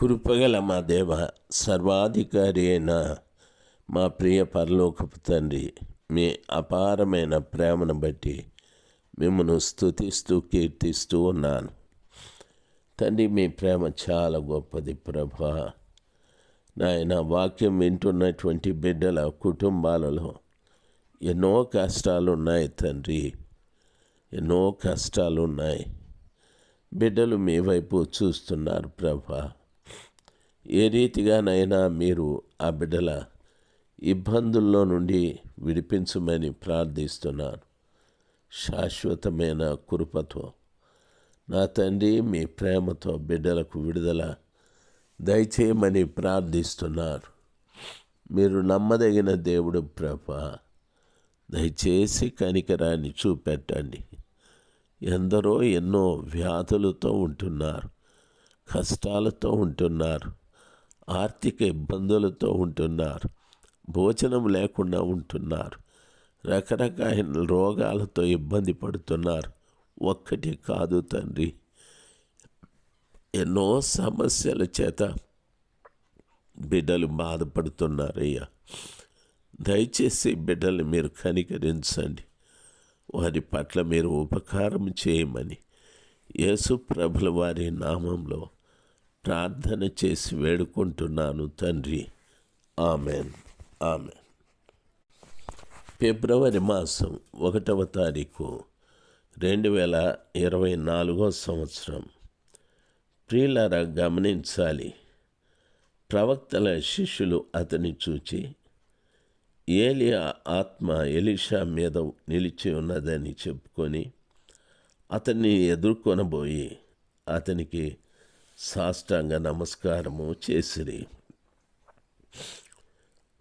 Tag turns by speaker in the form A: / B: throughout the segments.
A: కృపగల మా దేవ సర్వాధికారి అయిన మా ప్రియ పరలోకపు తండ్రి మీ అపారమైన ప్రేమను బట్టి మిమ్మను స్తుతిస్తూ కీర్తిస్తూ ఉన్నాను. తండ్రి మీ ప్రేమ చాలా గొప్పది ప్రభా. నాయన వాక్యం వింటున్నటువంటి బిడ్డల కుటుంబాలలో ఎన్నో కష్టాలు ఉన్నాయి తండ్రి ఎన్నో కష్టాలు ఉన్నాయి బిడ్డలు మీ వైపు చూస్తున్నారు ప్రభా. ఏ రీతిగానైనా మీరు ఆ బిడ్డల ఇబ్బందుల్లో నుండి విడిపించమని ప్రార్థిస్తున్నాను. శాశ్వతమైన కృపతో నా తండ్రి మీ ప్రేమతో బిడ్డలకు విడుదల దయచేయమని ప్రార్థిస్తున్నారు మీరు నమ్మదగిన దేవుడు ప్రభ దయచేసి కనికరాన్ని చూపెట్టండి. ఎందరో ఎన్నో వ్యాధులతో ఉంటున్నారు కష్టాలతో ఉంటున్నారు. ఆర్థిక ఇబ్బందులతో ఉంటున్నారు. భోజనం లేకుండా ఉంటున్నారు. రకరకాల రోగాలతో ఇబ్బంది పడుతున్నారు. ఒక్కటి కాదు తండ్రి. ఎన్నో సమస్యల చేత బిడ్డలు బాధపడుతున్నారయ్యా. దయచేసి బిడ్డల్ని మీరు కనికరించండి. వారి పట్ల మీరు ఉపకారం చేయమని. యేసు ప్రభుల వారి నామంలో ప్రార్థన చేసి వేడుకుంటున్నాను తండ్రి. ఆమెన్. ఆమెన్. ఫిబ్రవరి మాసం ఒకటవ తారీఖు రెండు వేల ఇరవై నాలుగో సంవత్సరం. ప్రియులారా గమనించాలి. ప్రవక్తల శిష్యులు అతని చూచి ఏలియా ఆత్మ ఎలిషా మీద నిలిచి ఉన్నదని చెప్పుకొని అతన్ని ఎదుర్కొనబోయి అతనికి సాష్టాంగ నమస్కారము చేసిరి.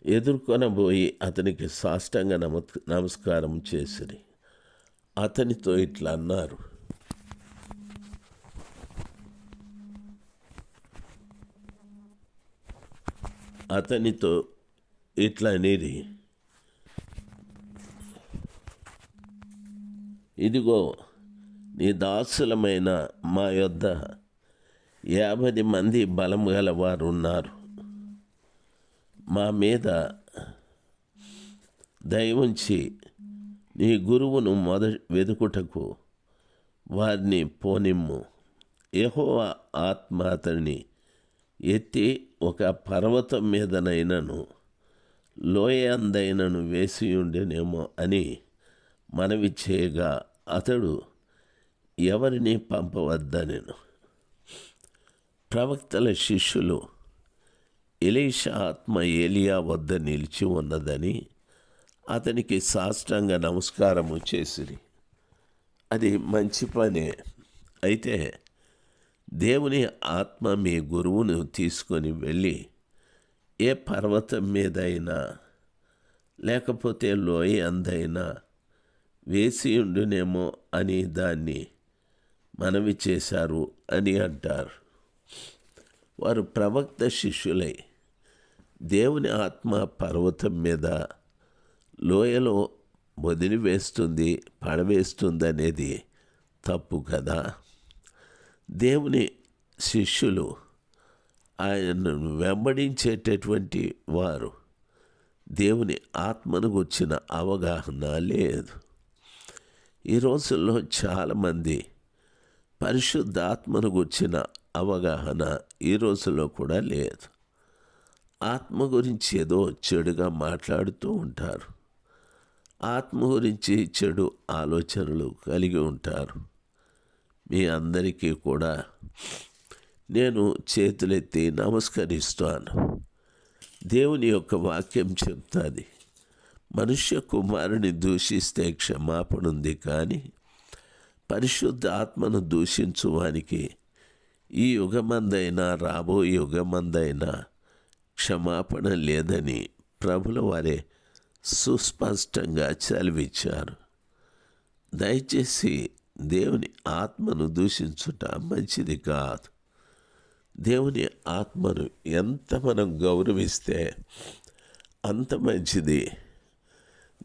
A: ఎదుర్కొనబోయి అతనికి సాష్టాంగ నమ నమస్కారం చేసిరి. అతనితో ఇట్లా అన్నారు. అతనితో ఇట్లా అనేది ఇదిగో నీ దాసులమైన మా యొద్ద యాభై మంది బలం గల వారు ఉన్నారు మా మీద దయవుంచి నీ గురువును మొద వెదుకుటకు వారిని పోనిమ్ము. ఏహో ఆత్మ అతన్ని ఎత్తి ఒక పర్వతం మీదనైనను లోయ అందైనను వేసి ఉండేనేమో అని మనవి చేయగా అతడు ఎవరిని పంపవద్దనెను. ప్రవక్తల శిష్యులు ఎలీషా ఆత్మ ఏలియా వద్ద నిలిచి ఉన్నదని అతనికి సాష్టంగ నమస్కారము చేసిరి. అది మంచి పనే. అయితే దేవుని ఆత్మ మీ గురువును తీసుకొని వెళ్ళి ఏ పర్వతం మీదైనా లేకపోతే లోయ అందైనా వేసి ఉండునేమో అని దాన్ని మనవి చేశారు అని అంటారు. వారు ప్రవక్త శిష్యులై. దేవుని ఆత్మ పర్వతం మీద లోయలో వదిలి వేస్తుంది పడవేస్తుంది అనేది తప్పు కదా? దేవుని శిష్యులు ఆయనను వెంబడించేటటువంటి వారు దేవుని ఆత్మను గుర్చిన అవగాహన లేదు. ఈ రోజుల్లో చాలామంది పరిశుద్ధాత్మను గుర్చిన అవగాహన ఈ రోజుల్లో కూడా లేదు. ఆత్మ గురించి ఏదో చెడుగా మాట్లాడుతూ ఉంటారు. ఆత్మ గురించి చెడు ఆలోచనలు కలిగి ఉంటారు. మీ అందరికీ కూడా నేను చేతులెత్తి నమస్కరిస్తాను. దేవుని యొక్క వాక్యం చెప్తాది. మనుష్య కుమారుని దూషిస్తే క్షమాపణ ఉంది కానీ పరిశుద్ధ ఆత్మను దూషించు వానికి ఈ యుగమందైనా రాబో యుగమందైనా క్షమాపణ లేదని ప్రభుల వారే సుస్పష్టంగా చదివించారు. దయచేసి దేవుని ఆత్మను దూషించుట మంచిది కాదు. దేవుని ఆత్మను ఎంత మనం గౌరవిస్తే అంత మంచిది.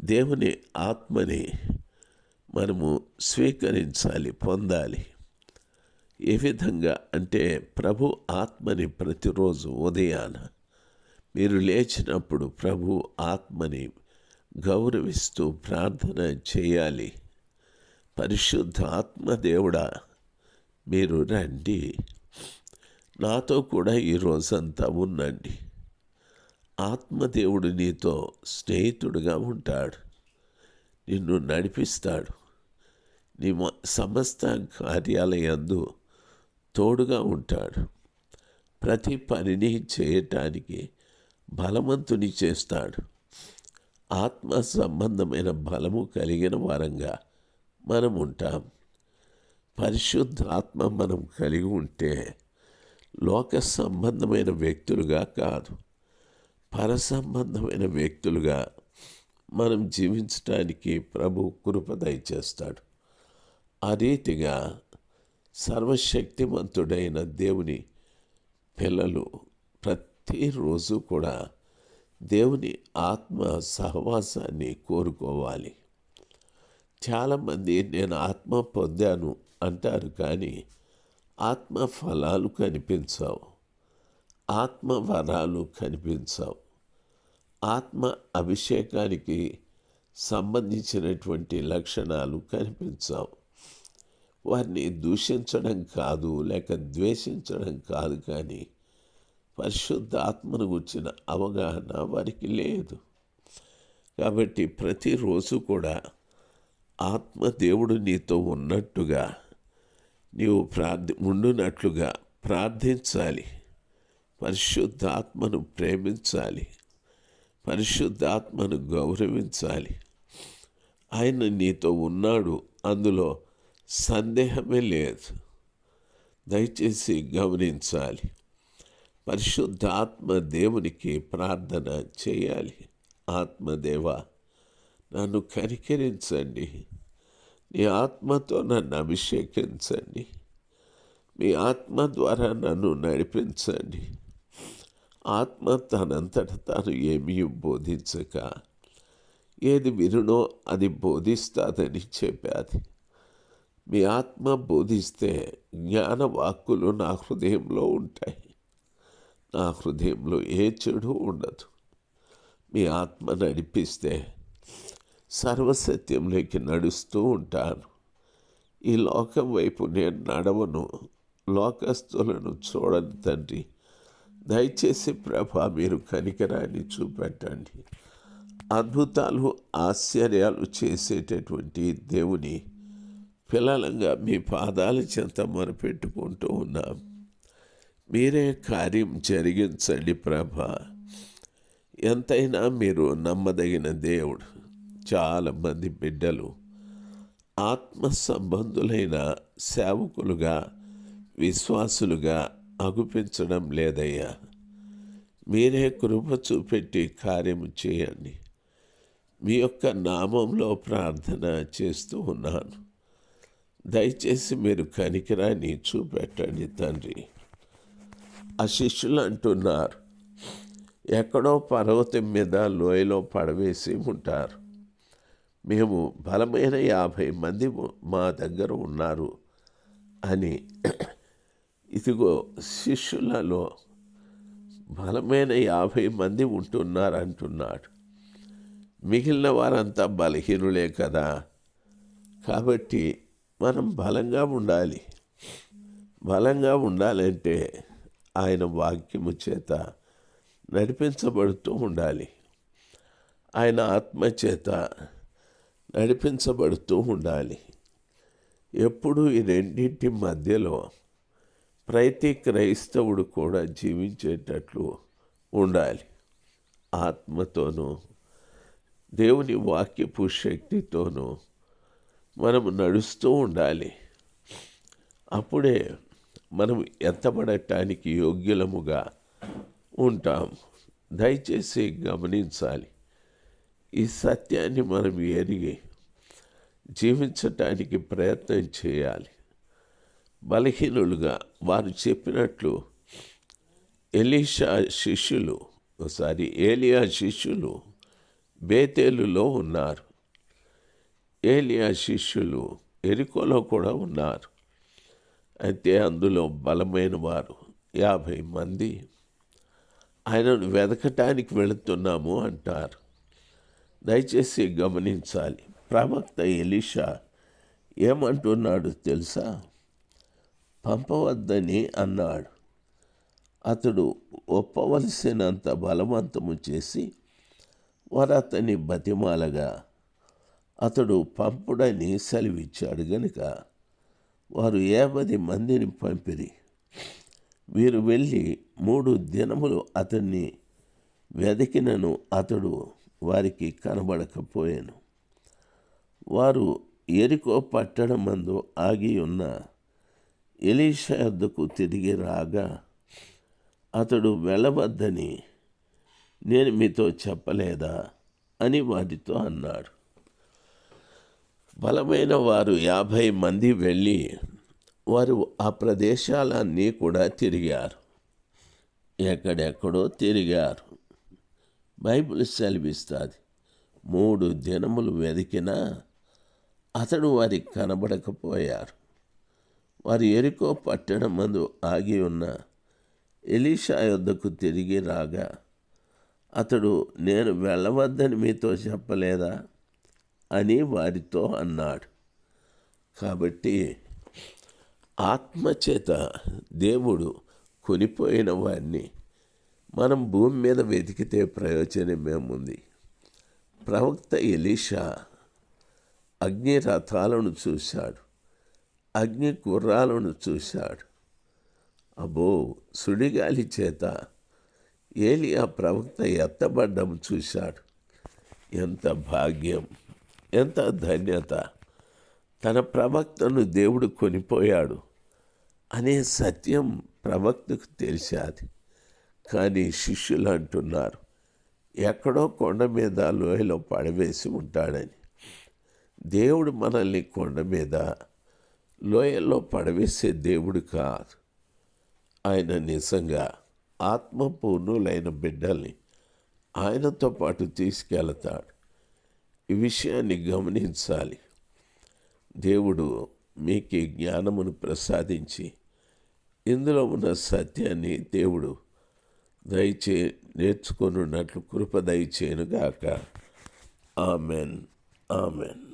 A: దేవుని ఆత్మని మనము స్వీకరించాలి పొందాలి. ఏ విధంగా అంటే ప్రభు ఆత్మని ప్రతిరోజు ఉదయాన మీరు లేచినప్పుడు ప్రభు ఆత్మని గౌరవిస్తూ ప్రార్థన చేయాలి. పరిశుద్ధ ఆత్మదేవుడా మీరు రండి. నాతో కూడా ఈ రోజంతా ఉండండి. ఆత్మదేవుడు నీతో స్నేహితుడుగా ఉంటాడు. నిన్ను నడిపిస్తాడు. నీ సమస్త కార్యాలయందు తోడుగా ఉంటాడు. ప్రతి పనిని చేయటానికి బలవంతుని చేస్తాడు. ఆత్మ సంబంధమైన బలము కలిగిన వారంగా మనం ఉంటాం. పరిశుద్ధాత్మ మనం కలిగి ఉంటే లోక సంబంధమైన వ్యక్తులుగా కాదు పరసంబంధమైన వ్యక్తులుగా మనం జీవించటానికి ప్రభు కృప దయచేస్తాడు. ఆ రీతిగా సర్వశక్తిమంతుడైన దేవుని పిల్లలు ప్రతిరోజు కూడా దేవుని ఆత్మ సహవాసాన్ని కోరుకోవాలి. చాలామంది నేను ఆత్మ పొందాను అంటారు కానీ ఆత్మ ఫలాలు కనిపించవు. ఆత్మ వరాలు కనిపించవు. ఆత్మ అభిషేకానికి సంబంధించినటువంటి లక్షణాలు కనిపించవు. వారిని దూషించడం కాదు లేక ద్వేషించడం కాదు కానీ పరిశుద్ధ ఆత్మను గుర్చిన అవగాహన వారికి లేదు. కాబట్టి ప్రతిరోజు కూడా ఆత్మదేవుడు నీతో ఉన్నట్టుగా నీవు ప్రార్థి ఉండునట్లుగా ప్రార్థించాలి. పరిశుద్ధాత్మను ప్రేమించాలి. పరిశుద్ధాత్మను గౌరవించాలి. ఆయన నీతో ఉన్నాడు అందులో సందేహమే లేదు. దయచేసి గమనించాలి. పరిశుద్ధాత్మ దేవునికి ప్రార్థన చేయాలి. ఆత్మదేవ నన్ను కనికరించండి. నీ ఆత్మతో నన్ను అభిషేకించండి. మీ ఆత్మ ద్వారా నన్ను నడిపించండి. ఆత్మ తనంతట తాను ఏమీ బోధించక ఏది వినునో అది బోధిస్తాదని చెప్పాది. మీ ఆత్మ బోధిస్తే జ్ఞాన వాక్కులు నా హృదయంలో ఉంటాయి. నా హృదయంలో ఏ చెడు ఉండదు. మీ ఆత్మ నడిపిస్తే సర్వసత్యంలోకి నడుస్తూ ఉంటాను. ఈ లోకం వైపు నేను నడవను. లోకస్తులను చూడని తండ్రి. దయచేసి ప్రభా మీరు కనికరాన్ని చూపెట్టండి. అద్భుతాలు ఆశ్చర్యాలు చేసేటటువంటి దేవుని పిల్లలంగా మీ పాదాల చెంత మొరపెట్టుకుంటూ ఉన్నాం. మీరే కార్యం జరిగించండి ప్రభా. ఎంతైనా మీరు నమ్మదగిన దేవుడు. చాలామంది బిడ్డలు ఆత్మ సంబంధులైన సేవకులుగా విశ్వాసులుగా అగుపించడం లేదయ్యా. మీరే కృప చూపెట్టి కార్యము చేయండి. మీ యొక్క నామంలో ప్రార్థన చేస్తూ ఉన్నాను. దయచేసి మీరు కనికరాన్ని చూపెట్టండి తండ్రి. ఆ శిష్యులు అంటున్నారు ఎక్కడో పర్వతం మీద లోయలో పడవేసి ఉంటారు. మేము బలమైన యాభై మంది మా దగ్గర ఉన్నారు అని ఇదిగో శిష్యులలో బలమైన యాభై మంది ఉంటున్నారు అంటున్నాడు. మిగిలిన వారంతా బలహీనులే కదా. కాబట్టి మనం బలంగా ఉండాలి. బలంగా ఉండాలంటే ఆయన వాక్యము చేత నడిపించబడుతూ ఉండాలి. ఆయన ఆత్మ చేత నడిపించబడుతూ ఉండాలి. ఎప్పుడు ఈ రెండింటి మధ్యలో ప్రతి క్రైస్తవుడు కూడా జీవించేటట్లు ఉండాలి. ఆత్మతోనూ దేవుని వాక్యపు శక్తితోనూ మనం నడుస్తూ ఉండాలి. అప్పుడే మనం ఎత్తబడటానికి యోగ్యులముగా ఉంటాం. దయచేసి గమనించాలి. ఈ సత్యాన్ని మనం ఎరిగి జీవించటానికి ప్రయత్నం చేయాలి. బలహీనులుగా వారు చెప్పినట్లు ఎలీషా శిష్యులు ఒకసారి ఏలియా శిష్యులు బేతేలులో ఉన్నారు. ఏలియా శిష్యులు ఎరికోలో కూడా ఉన్నారు. అయితే అందులో బలమైన వారు యాభై మంది. ఆయనను వెతకటానికి వెళుతున్నాము అంటారు. దయచేసి గమనించాలి. ప్రవక్త ఎలీషా ఏమంటున్నాడు తెలుసా? పంపవద్దని అన్నాడు. అతడు ఒప్పవలసినంత బలవంతము చేసి వారు అతని బతిమాలగా అతడు పంపుడని సెలవిచ్చాడు గనుక వారు యాభై మందిని పంపిరి. వీరు వెళ్ళి మూడు దినములు అతన్ని వెతికినను అతడు వారికి కనబడకపోయాను. వారు ఎరికో పట్టణం మందు ఆగి ఉన్న ఎలీషా వద్దకు తిరిగి రాగా అతడు వెళ్ళవద్దని నేను మీతో చెప్పలేదా? అని వారితో అన్నాడు. బలమైన వారు యాభై మంది వెళ్ళి వారు ఆ ప్రదేశాలన్నీ కూడా తిరిగారు. ఎక్కడెక్కడో తిరిగారు. బైబిల్ సెలవిస్తుంది. మూడు దినములు వెతికినా అతడు వారికి కనబడకపోయారు. వారు ఎరుకో పట్టణం మందు ఆగి ఉన్న ఎలీషా యొద్దకు తిరిగి రాగా అతడు నేను వెళ్ళవద్దని మీతో చెప్పలేదా? అని వారితో అన్నాడు. కాబట్టి ఆత్మచేత దేవుడు కొనిపోయిన వారిని మనం భూమి మీద వెతికితే ప్రయోజనమేముంది? ప్రవక్త ఎలీషా అగ్ని రథాలను చూశాడు. అగ్ని గుర్రాలను చూశాడు. అబో సుడిగాలి చేత ఏలియా ప్రవక్త ఎత్తబడ్డం చూశాడు. ఎంత భాగ్యం! ఎంత ధన్యత. తన ప్రవక్తను దేవుడు కొనిపోయాడు అనే సత్యం ప్రవక్తకు తెలిసాది. కానీ శిష్యులు అంటున్నారు ఎక్కడో కొండ మీద లోయలో పడవేసి ఉంటాడని. దేవుడు మనల్ని కొండ మీద లోయల్లో పడవేసే దేవుడు కాదు. ఆయన నిజంగా ఆత్మపూర్ణులైన బిడ్డల్ని ఆయనతో పాటు తీసుకెళ్తాడు. ఈ విషయాన్ని గమనించాలి. దేవుడు మీకు ఈ జ్ఞానమును ప్రసాదించి ఇందులో ఉన్న సత్యాన్ని దేవుడు దయచే నేర్చుకొనున్నట్లు కృప దయచేయనుగాక. ఆమెన్. ఆమెన్.